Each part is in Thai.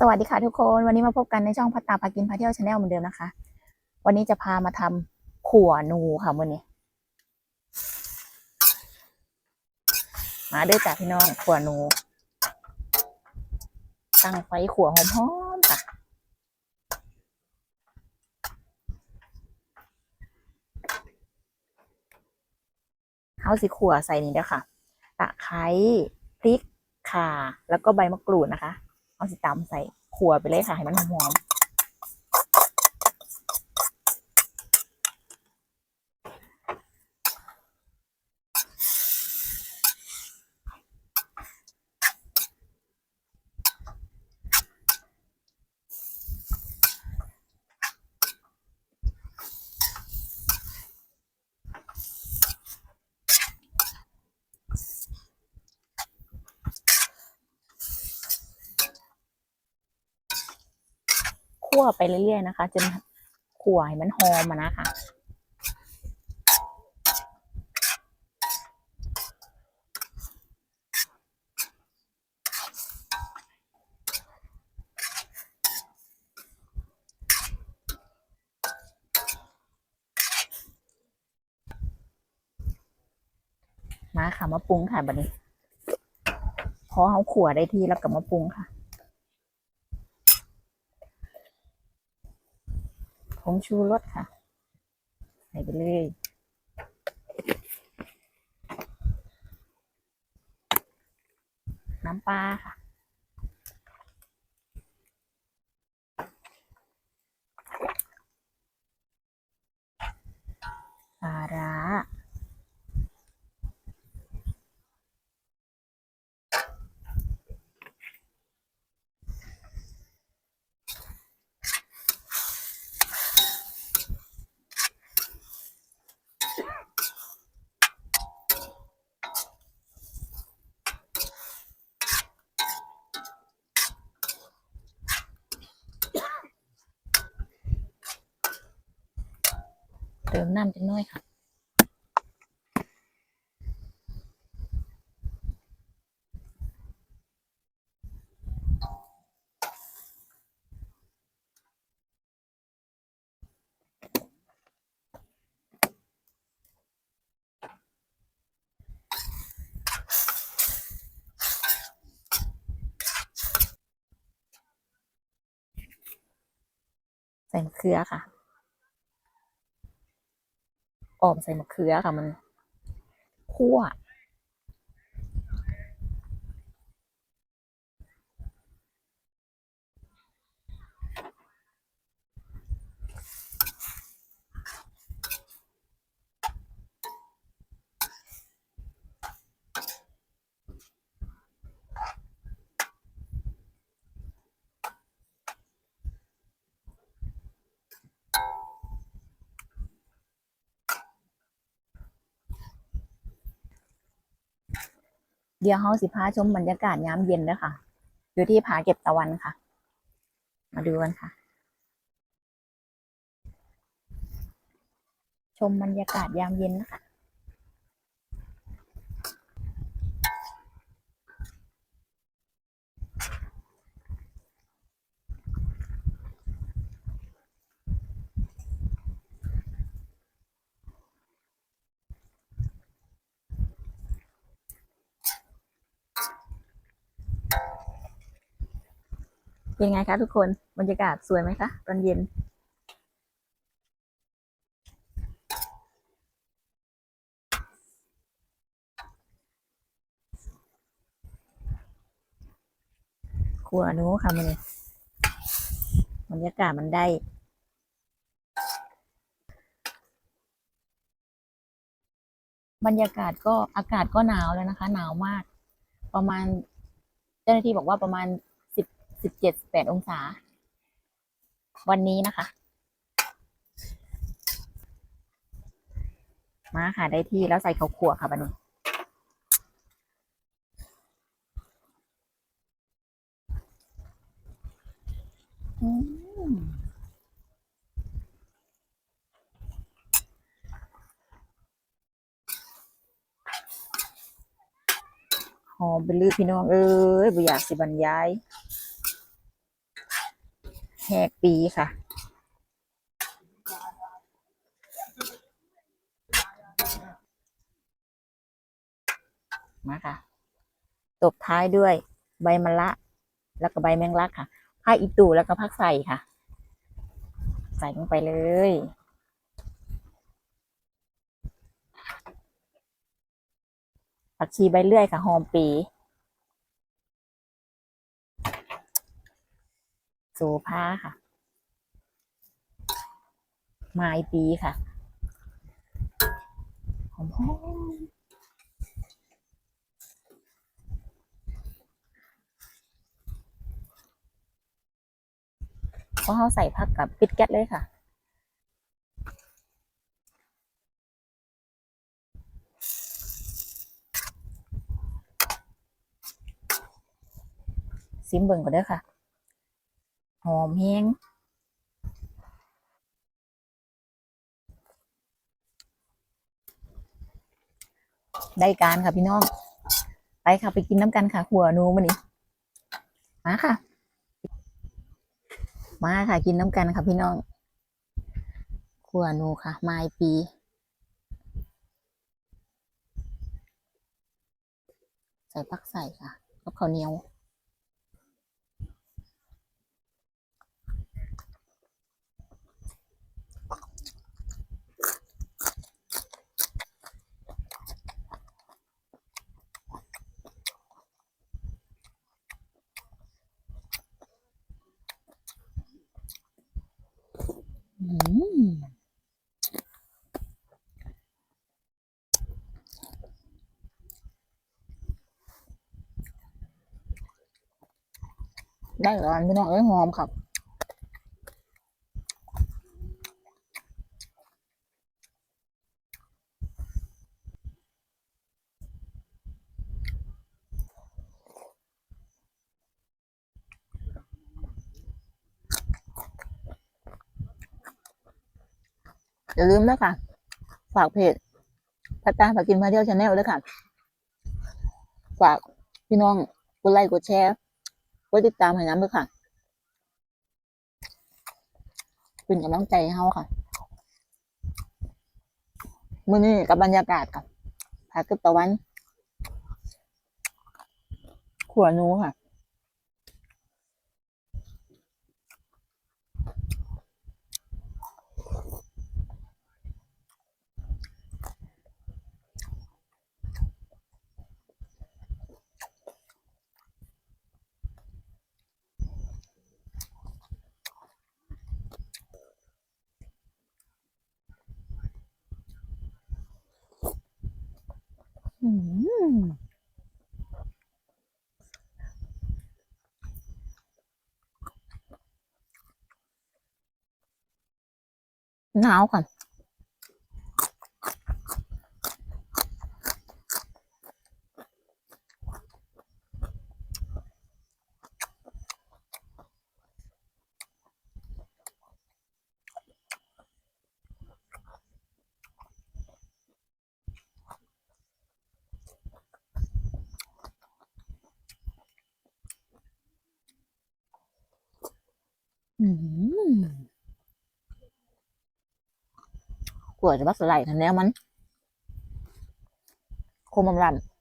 สวัสดีค่ะทุกคนวันนี้มาพบกันในช่องพัตตาพากินพาเที่ยวชาแนลเหมือนเดิมนะคะ วันนี้จะพามาทำขั่วนูค่ะมื่อนี้ มาด้อจ้ะพี่น้องขั่วนู ตั้งไฟขั่วหอมๆค่ะเฮาสิขั่วใส่นี่เด้อค่ะตะไคร้พริกข่าแล้วก็ใบมะกรูดนะคะ เอาสีตำใส่ขัวไปเลยค่ะ ให้มันหอม คั่วไปเรื่อยๆนะคะจนขั่วให้มันหอมนะคะมาค่ะมาปรุงค่ะบัดนี้พอเขาขั่วได้ที่แล้วก็มาปรุงค่ะ งชูรสค่ะ ใส่ไปเลย น้ำปลาค่ะ ปลาร้า เติมน้ำจังน้อยค่ะใส่มะเขือค่ะ ออมใส่มะเขือค่ะมันคั่ว เดี๋ยวเฮาสิพาชมบรรยากาศยามเย็นด้วยค่ะ อยู่ที่ผาเก็บตะวันค่ะ มาดูกันค่ะ ชมบรรยากาศยามเย็นนะคะ เป็นไงคะทุกคนบรรยากาศสวยไหมคะตอนเย็น ครัวนู้ค่ะมันบรรยากาศมันได้บรรยากาศก็อากาศก็หนาวแล้วนะคะ หนาวมาก ประมาณเจ้าหน้าที่บอกว่าประมาณ สิบเจ็ดแปดองศา วันนี้นะคะ มาค่ะได้ที่แล้วใส่ข้าวคั่วค่ะบันนี้หอมเป็นลือพี่น้องเอ้ยบ่อยากสิบรรยาย แหกปีค่ะ มาค่ะ ตบท้ายด้วยใบมะละแล้วก็ใบแมงลักค่ะผ้าอีตูแล้วก็ผักใส่ค่ะ ใส่ลงไปเลยผักชีใบเลื่อยค่ะหอมปี โซพาค่ะ ไม้ปีค่ะหอมหอมพอเขาใส่ผักกับปิดแก๊สเลยค่ะซิมเบิ่งก่อนเด้อค่ะ อมแห้งได้การค่ะพี่น้อง ไปค่ะไปกินน้ำกันค่ะหัวนูมานี่มาค่ะ มาค่ะกินน้ำกันค่ะพี่น้องขัวนูค่ะ ไม้ปีใส่ปักใส่ค่ะกับข้าวเหนียว ได้ร้อนพี่น้องเอ้ยหอมครับ อย่าลืมนะค่ะฝากเพจพัตตาฝากกินมาเที่ยวชาแนลด้วยค่ะ ฝากพี่น้องกดไลค์กดแชร์กดติดตามให้น้ำด้วยค่ะเป็นกำลังใจให้เฮาค่ะมื้อนี้กับบรรยากาศกับผาเก็บตะวัน ขัวนูค่ะ อืมห อืมกลัวจะบักสไลด์ทันแล้วมัน คมมันรำ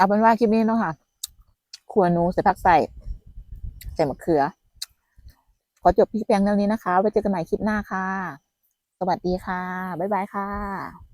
เอาเป็นว่าคลิปนี้เนาะค่ะครัวนูใส่ผักใส่ใส่มะเขือ ขอจบพี่เพียงเท่านี้นะคะ ไว้เจอกันใหม่คลิปหน้าค่ะ สวัสดีค่ะ บ๊ายบายค่ะ